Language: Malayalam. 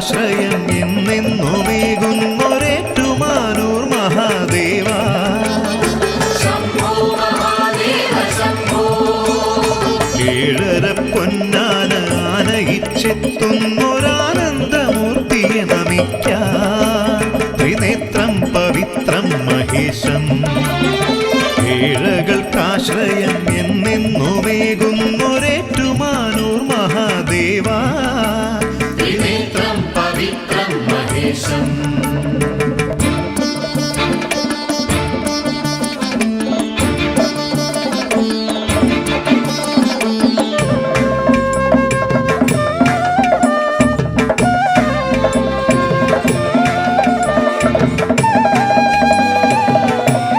ആശ്രയം എന്നെന്നുമേകുന്നൊരേറ്റുമാരൂർ മഹാദേവ. ഏഴര പൊന്നാന ആനയിച്ചെത്തുന്നൊരാനന്ദമൂർത്തിയെ നമിക്കാം. ത്രിനേത്രം പവിത്രം മഹേശം. ഏഴകൾക്കാശ്രയം എന്നെന്നുമേകുന്നു